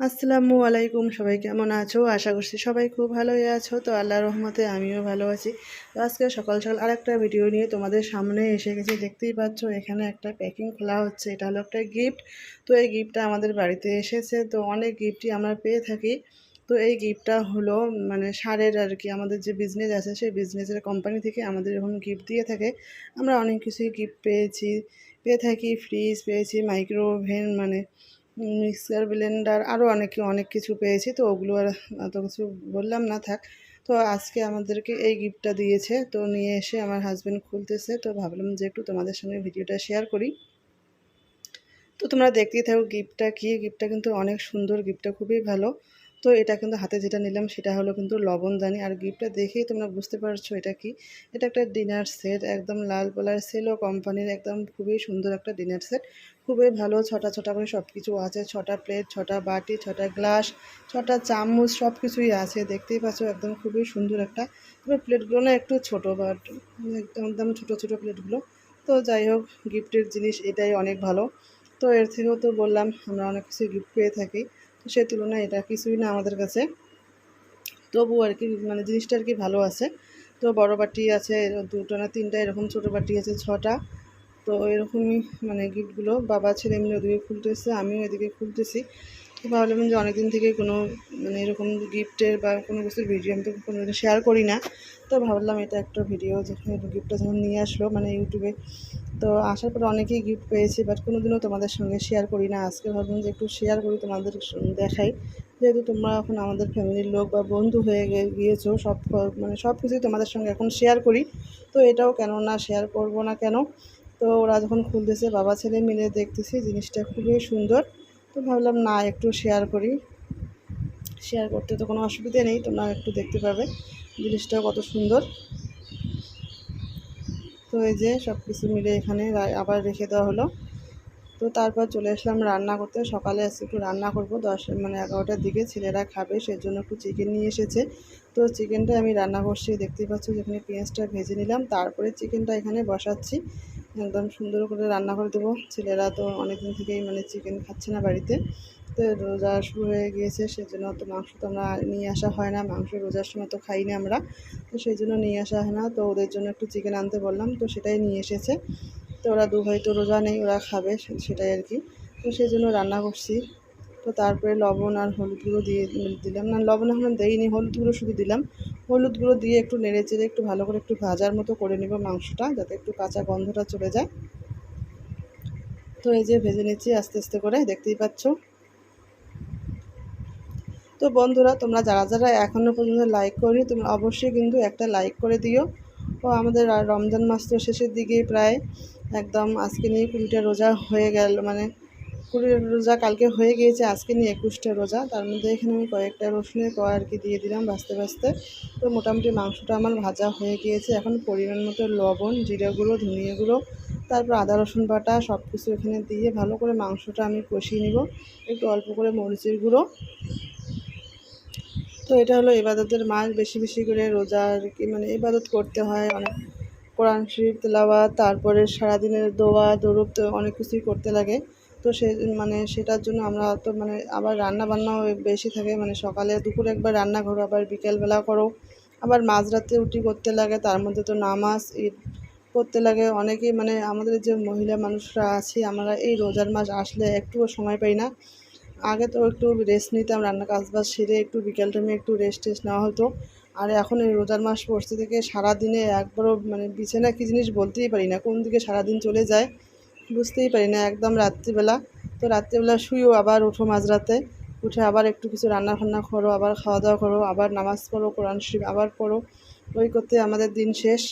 আসসালামু আলাইকুম, সবাই কেমন আছো? আশা করছি সবাই খুব ভালোই আছো। তো আল্লাহ রহমতে আমিও ভালো আছি। তো আজকে সকাল সকাল আরেকটা ভিডিও নিয়ে তোমাদের সামনে এসে গেছি। দেখতেই পাচ্ছ, এখানে একটা প্যাকিং খোলা হচ্ছে। এটা হলো একটা গিফট তো এই গিফটটা আমাদের বাড়িতে এসেছে। তো অনেক গিফটই আমরা পেয়ে থাকি। তো এই গিফটটা হলো মানে সারের আর কি, আমাদের যে বিজনেস আছে, সেই বিজনেসের কোম্পানি থেকে আমাদের এরকম গিফট দিয়ে থাকে। আমরা অনেক কিছুই গিফট পেয়েছি। পেয়ে থাকি ফ্রিজ পেয়েছি মাইক্রো ওভেন মানে মিক্সার ব্লেন্ডার আরও অনেক অনেক কিছু পেয়েছি, তো ওগুলো আর অত কিছু বললাম না, থাক। তো আজকে আমাদেরকে এই গিফটটা দিয়েছে, তো নিয়ে এসে আমার হাজব্যান্ড খুলতেছে, তো ভাবলাম যে একটু তোমাদের সঙ্গে ভিডিওটা শেয়ার করি। তো তোমরা দেখতেই থাকো গিফটটা কী, গিফটটা কিন্তু অনেক সুন্দর, গিফটটা খুবই ভালো। তো এটা কিন্তু হাতে যেটা নিলাম সেটা হলো কিন্তু লবণদানি আর গিফটটা দেখেই তোমরা বুঝতে পারছ এটা কি? এটা একটা ডিনার সেট একদম লাল পালার সেলো কোম্পানির একদম খুবই সুন্দর একটা ডিনার সেট খুবই ভালো ছটা ছটা করে সব কিছু আছে, ছটা প্লেট ছটা বাটি, ছটা গ্লাস ছটা চামচ সব কিছুই আছে, দেখতেই পাচ্ছ একদম খুবই সুন্দর একটা। তবে প্লেটগুলো না একটু ছোটো বাট একদম ছোটো ছোটো প্লেটগুলো তো যাই হোক, গিফটের জিনিস এটাই অনেক ভালো। তো এর থেকেও তো বললাম, আমরা অনেক কিছু গিফট পেয়ে থাকি। সে তুলনায় এটা কিছুই না আমাদের কাছে। তবু আর কি মানে জিনিসটা আর কি ভালো আছে। তো বড় বাটি আছে, দুটো না তিনটা, এরকম ছোটো বাটি আছে, ছটা। তো এরকমই মানে গিফটগুলো বাবা, ছেলে মিলে ওদিকে খুলতেছে, আমিও এদিকে খুলতেছি। তো ভাবলাম যে অনেকদিন থেকে কোনো মানে এরকম গিফটের বা কোনো কিছুর ভিডিও আমি তো কোনো দিন শেয়ার করি না। তো ভাবলাম এটা একটা ভিডিও যখন গিফটটা যখন নিয়ে আসলো মানে ইউটিউবে তো আসার পরে অনেকেই গিফট পেয়েছি বাট কোনো দিনও তোমাদের সঙ্গে শেয়ার করি না। আজকে ভাবলাম যে একটু শেয়ার করি তোমাদের দেখাই। যেহেতু তোমরা এখন আমাদের ফ্যামিলির লোক বা বন্ধু হয়ে গিয়েছো, সব মানে সব কিছুই তোমাদের সঙ্গে এখন শেয়ার করি। তো এটাও কেন না শেয়ার করব না কেন? তো ওরা যখন খুলতেছে, বাবা ছেলে মিলে দেখতেছি, জিনিসটা খুবই সুন্দর। তো ভাবলাম না, একটু শেয়ার করি। শেয়ার করতে তো কোনো অসুবিধে নেই, তোমরা একটু দেখতে পাবে জিনিসটা কত সুন্দর। তো এই যে সব কিছু মিলে এখানে আবার রেখে দেওয়া হলো। তো তারপর চলে আসলাম রান্না করতে। সকালে আজকে একটু রান্না করব, দশ মানে এগারোটার দিকে ছেলেরা খাবে, সেজন্য একটু চিকেন নিয়ে এসেছে। তো চিকেনটা আমি রান্না করছি, দেখতেই পাচ্ছ যেখানে পেঁয়াজটা ভেজে নিলাম, তারপরে চিকেনটা এখানে বসাচ্ছি। একদম সুন্দর করে রান্না করে দেবো। ছেলেরা তো অনেকদিন থেকেই মানে চিকেন খাচ্ছে না বাড়িতে। তো রোজা শুরু হয়ে গিয়েছে, সেজন্য তো মাংস তো আমরা নিয়ে আসা হয় না। মাংস রোজার সময় তো খাই না আমরা। তো সেই জন্য নিয়ে আসা হয় না। তো ওদের জন্য একটু চিকেন আনতে বললাম, তো সেটাই নিয়ে এসেছে। তো ওরা দু ভাই তো রোজা নেই, ওরা খাবে সেটাই আর কি। তো সেই জন্য রান্না করছি। তো তারপরে লবণ আর হলুদ গুঁড়ো দিয়ে দিলাম। না, লবণ এখন দেইনি, হলুদ গুঁড়ো শুধু দিলাম। হলুদ গুঁড়ো দিয়ে একটু নেড়ে চেড়ে একটু ভালো করে একটু ভাজার মতো করে নেব মাংসটা, যাতে একটু কাঁচা গন্ধটা চলে যায়। তো এই যে ভেজে নিচ্ছি আস্তে আস্তে করে, দেখতেই পাচ্ছ? তো বন্ধুরা, তোমরা যারা যারা এখনও পর্যন্ত লাইক করি তোমরা অবশ্যই কিন্তু একটা লাইক করে দিও। ও আমাদের রমজান মাস তো শেষের দিকে প্রায়, একদম আজকে নিয়ে কুড়িটা রোজা হয়ে গেল মানে কুড়ি রোজা কালকে হয়ে গিয়েছে, আজকে নিয়ে একুশটা রোজা। তার মধ্যে এখানে আমি কয়েকটা রসুনের কয়া আর কি দিয়ে দিলাম ভাজতে ভাজতে। তো মোটামুটি মাংসটা আমার ভাজা হয়ে গিয়েছে। এখন পরিমাণ মতো লবণ, জিরা গুঁড়ো, ধনিয়া গুঁড়ো, তারপর আদা, রসুন বাটা সব কিছু এখানে দিয়ে ভালো করে মাংসটা আমি কষিয়ে নিব। একটু অল্প করে মরিচের গুঁড়ো। তো এটা হলো এবাদতের মাস। বেশি বেশি করে রোজা আর কি মানে ইবাদত করতে হয়। অনেক কোরআন শরীফ তেলাওয়াত, তারপরে সারাদিনের দোয়া, দরুদ অনেক কিছুই করতে লাগে। তো সে মানে সেটার জন্য আমরা তো মানে আবার রান্না বান্নাও বেশি থাকে মানে সকালে দুপুরে একবার রান্না করো, আবার বিকেলবেলা করো। আবার মাঝরাতে উঠি করতে লাগে, তার মধ্যে তো নামাজ, ঈদ করতে লাগে। অনেকেই মানে আমাদের যে মহিলা মানুষরা আছি, আমরা এই রোজার মাস আসলে একটুও সময় পাই না। আগে তো একটু রেস্ট নিতাম, রান্না কাজ বাজ সেরে একটু বিকেল টাইমে একটু রেস্ট টেস্ট নেওয়া হতো। আর এখন এই রোজার মাস পড়তে থেকে সারাদিনে একবারও মানে বিছানা কী জিনিস বলতেই পারি না, কোন দিকে সারাদিন চলে যায়। বুঝতেই পারি না, একদম রাত্রিবেলা। তো রাত্রিবেলা শুয়েও আবার, উঠো মাঝরাতে। উঠে আবার একটু কিছু রান্না ফান্না করো, আবার খাওয়া দাওয়া করো, আবার নামাজ পড়ো, কোরআন শরীফ আবার পড়ো। ওই করতে আমাদের দিন শেষ।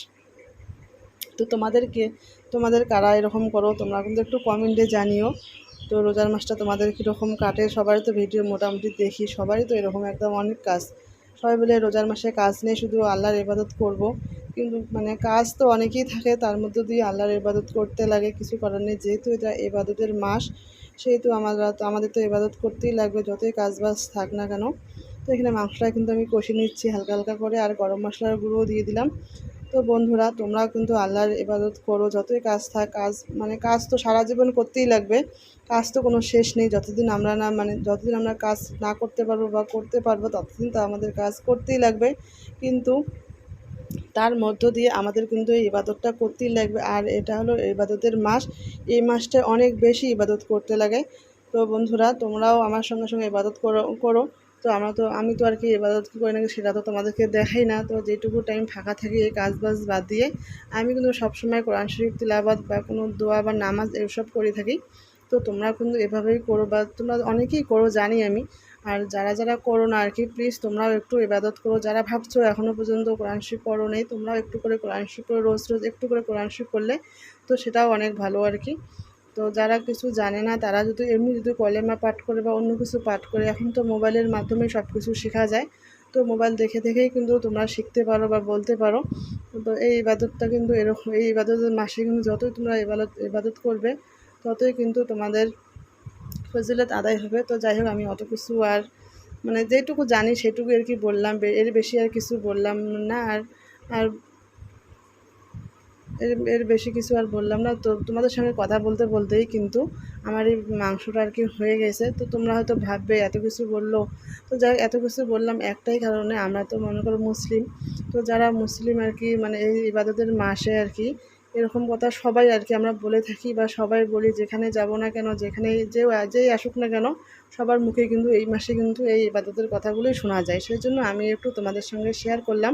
তো তোমাদেরকে, তোমাদের কারা এরকম করো, তোমরা কিন্তু একটু কমেন্টে জানিও। তো রোজার মাসটা তোমাদের কীরকম কাটে, সবারই তো ভিডিও মোটামুটি দেখি, সবারই তো এরকম একদম অনেক কাজ। সবাই বলে রোজার মাসে কাজ নেই শুধু আল্লাহর ইবাদত করব। কিন্তু মানে কাজ তো অনেকেই থাকে, তার মধ্যে দিয়ে আল্লাহর ইবাদত করতে লাগে, কিছু করার নেই। যেহেতু এটা ইবাদতের মাস, সেহেতু আমরা তো, আমাদের তো ইবাদত করতেই লাগবে, যতই কাজ বাজ থাক না কেন। তো এখানে মাংসটা কিন্তু আমি কষে নিচ্ছি হালকা হালকা করে, আর গরম মশলার গুঁড়োও দিয়ে দিলাম। তো বন্ধুরা তোমরা কিন্তু আল্লাহর ইবাদত করো, যতই কাজ থাক, কাজ মানে কাজ তো সারা জীবন করতেই লাগবে, কাজ তো কোনো শেষ নেই, যতদিন আমরা না মানে যতদিন আমরা কাজ না করতে পারব বা করতে পারব, ততদিন তো আমাদের কাজ করতেই লাগবে, কিন্তু তার মধ্য দিয়ে আমাদের কিন্তু এই ইবাদতটা করতেই লাগবে, আর এটা হলো ইবাদতের মাস, এই মাসটা অনেক বেশি ইবাদত করতে লাগে। তো বন্ধুরা, তোমরাও আমার সঙ্গে সঙ্গে ইবাদত করো করো। তো আমরা তো, আমি তো আর কি ইবাদত কী করি নাকি সেটা তো তোমাদেরকে দেখাই না। তো যেটুকু টাইম ফাঁকা থাকে, এই কাজ বাজ বাদ দিয়ে আমি কিন্তু সবসময় কোরআন শরীফ তিলাবাদ বা কোনো দোয়া বা নামাজ এসব করে থাকি। তো তোমরা কিন্তু এভাবেই করো বা তোমরা অনেকেই করো, জানি আমি। আর যারা যারা করো না আর কি প্লিজ তোমরাও একটু ইবাদত করো। যারা ভাবছ এখনও পর্যন্ত কোরআন শরীফ পড়ো নেই, তোমরাও একটু করে কোরআন শরীফ করে রোজ রোজ একটু করে কোরআন শরীফ করলে তো সেটাও অনেক ভালো আর কি। তো যারা কিছু জানে না, তারা যদি এমনি যদি কলেমা পাঠ করে বা অন্য কিছু পাঠ করে, এখন তো মোবাইলের মাধ্যমে সব কিছু শেখা যায়। তো মোবাইল দেখে দেখেই কিন্তু তোমরা শিখতে পারো বা বলতে পারো। তো এই ইবাদতটা কিন্তু এরকম, এই ইবাদতের মাসে কিন্তু যতই তোমরা ইবাদত ইবাদত করবে, ততই কিন্তু তোমাদের ফজিলত আদায় হবে। তো যাই হোক, আমি অত কিছু আর মানে যেটুকু জানি সেটুকু আর কি বললাম এর বেশি আর কিছু বললাম না। আর আর এর এর বেশি কিছু আর বললাম না। তো তোমাদের সঙ্গে কথা বলতে বলতেই কিন্তু আমার এই মাংসটা আর কি হয়ে গেছে। তো তোমরা হয়তো ভাববে, এত কিছু বলল। তো যাই এত কিছু বললাম একটাই কারণে, আমরা তো মনে করো মুসলিম। তো যারা মুসলিম আর কি মানে এই ইবাদতের মাসে আর কি, এরকম কথা সবাই আর কি আমরা বলে থাকি বা সবাই বলি, যেখানে যাব না কেন, যেখানে যে, যেই আসুক না কেন, সবার মুখে কিন্তু এই মাসে কিন্তু এই ইবাদতের কথাগুলোই শোনা যায়। সেই জন্য আমি একটু তোমাদের সঙ্গে শেয়ার করলাম।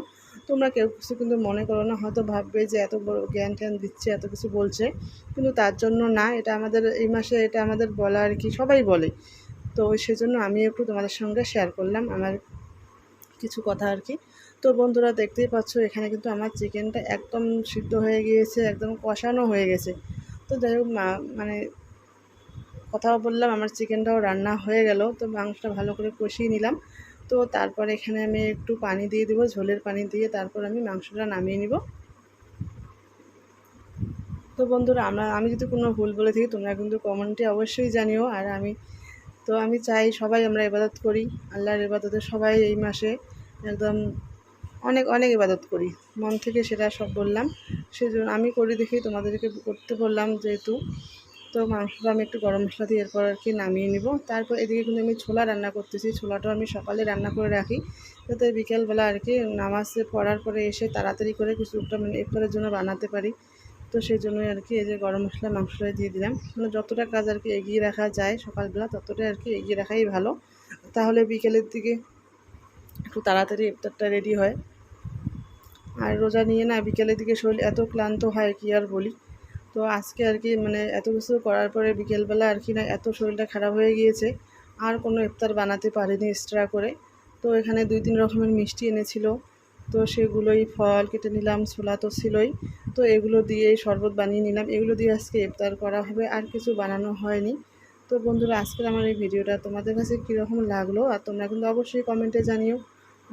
তোমরা কেউ কিছু কিন্তু মনে করো না, হয়তো ভাববে যে এত বড় জ্ঞান ট্যান দিচ্ছে, এত কিছু বলছে। কিন্তু তার জন্য না, এটা আমাদের এই মাসে এটা আমাদের বলা আর কি সবাই বলে। তো সেজন্য আমি একটু তোমাদের সঙ্গে শেয়ার করলাম আমার কিছু কথা আর কি। তো বন্ধুরা দেখতেই পাচ্ছ, এখানে কিন্তু আমার চিকেনটা একদম সিদ্ধ হয়ে গিয়েছে, একদম কষানো হয়ে গেছে। তো যাই হোক মানে কথাও বললাম, আমার চিকেনটাও রান্না হয়ে গেল, তো মাংসটা ভালো করে কষিয়ে নিলাম। তো তারপর এখানে আমি একটু পানি দিয়ে দেবো, ঝোলের পানি দিয়ে তারপর আমি মাংসটা নামিয়ে নিব। তো বন্ধুরা, আমরা, আমি যদি কোনো ভুল বলে থাকি, তোমরা কিন্তু কমেন্টে অবশ্যই জানিও। আর আমি, তো আমি চাই সবাই আমরা ইবাদত করি, আল্লাহর ইবাদতে সবাই এই মাসে একদম অনেক অনেক ইবাদত করি। মন থেকে সেটা সব বললাম। সেই জন্য আমি করি দেখি, তোমাদেরকে করতে বললাম যেহেতু। তো মাংসটা আমি একটু গরম মশলা দিয়ে এরপর আর কি নামিয়ে নিব। তারপর এদিকে কিন্তু আমি ছোলা রান্না করতেছি। ছোলাটাও আমি সকালে রান্না করে রাখি। যাতে বিকেলবেলা আর কি নামাজে পড়ার পরে এসে তাড়াতাড়ি করে কিছু একটা মানে ইফতারের জন্য বানাতে পারি। তো সেই জন্যই আর কি এই যে গরম মশলা, মাংসটা দিয়ে দিলাম। মানে যতটা কাজ আর কি এগিয়ে রাখা যায় সকালবেলা, ততটাই আর কি এগিয়ে রাখাই ভালো। তাহলে বিকেলের দিকে একটু তাড়াতাড়ি ইফতারটা রেডি হয়। আর রোজা নিয়ে না বিকেলের দিকে শরীর এত ক্লান্ত হয় কি আর বলি। তো আজকে আর কি মানে এত কিছু করার পরে বিকেলবেলা আর কি না এত শরীরটা খারাপ হয়ে গিয়েছে। আর কোনো ইফতার বানাতে পারিনি এক্সট্রা করে। তো এখানে দুই তিন রকমের মিষ্টি এনেছিল। তো সেগুলোই ফল কেটে নিলাম, ছোলা তো ছিলই। তো এগুলো দিয়েই শরবত বানিয়ে নিলাম। এগুলো দিয়ে আজকে ইফতার করা হবে, আর কিছু বানানো হয়নি। তো বন্ধুরা, আজকের আমার এই ভিডিওটা তোমাদের কাছে কীরকম লাগল? আর তোমরা কিন্তু অবশ্যই কমেন্টে জানিও।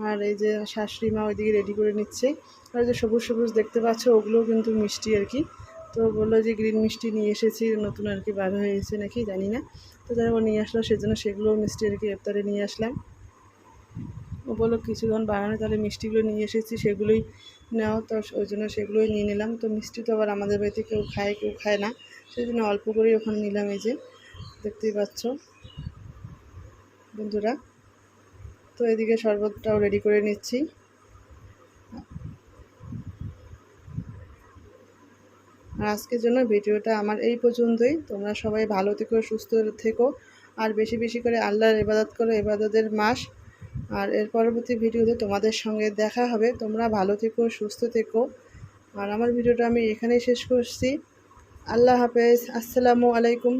আর এই যে শাশুড়ি মা ওইদিকে রেডি করে নিচ্ছে। আর যে সবুজ সবুজ দেখতে পাচ্ছ, ওগুলোও কিন্তু মিষ্টি আর কি। তো বলল যে গ্রিন মিষ্টি নিয়ে এসেছি, নতুন আর কি বার হয়েছে নাকি জানি না। তো যাই নিয়ে আসলো সেজন্য সেগুলোও মিষ্টি আর কি ইফতারে নিয়ে আসলাম। ও বলল কিছুক্ষণ বানানো তাহলে মিষ্টিগুলো নিয়ে এসেছি, সেগুলোই নেওয়া তো ওই জন্য সেগুলোই নিয়ে নিলাম। তো মিষ্টি তো আবার আমাদের বাড়িতে কেউ খায় কেউ খায় না। সেই জন্য অল্প করেই ওখানে নিলাম এই যে, দেখতেই পাচ্ছ বন্ধুরা। তো এদিকে শরবতটাও রেডি করে নিচ্ছি। আর আজকের জন্য ভিডিওটা আমার এই পর্যন্তই। তোমরা সবাই ভালো থেকো, সুস্থ থেকো, আর বেশি বেশি করে আল্লাহর ইবাদত করো, ইবাদতের মাস। আর এর পরবর্তী ভিডিওতে তোমাদের সঙ্গে দেখা হবে। তোমরা ভালো থেকো, সুস্থ থেকো। আর আমার ভিডিওটা আমি এখানেই শেষ করছি। আল্লাহ হাফেজ। আসসালামু আলাইকুম।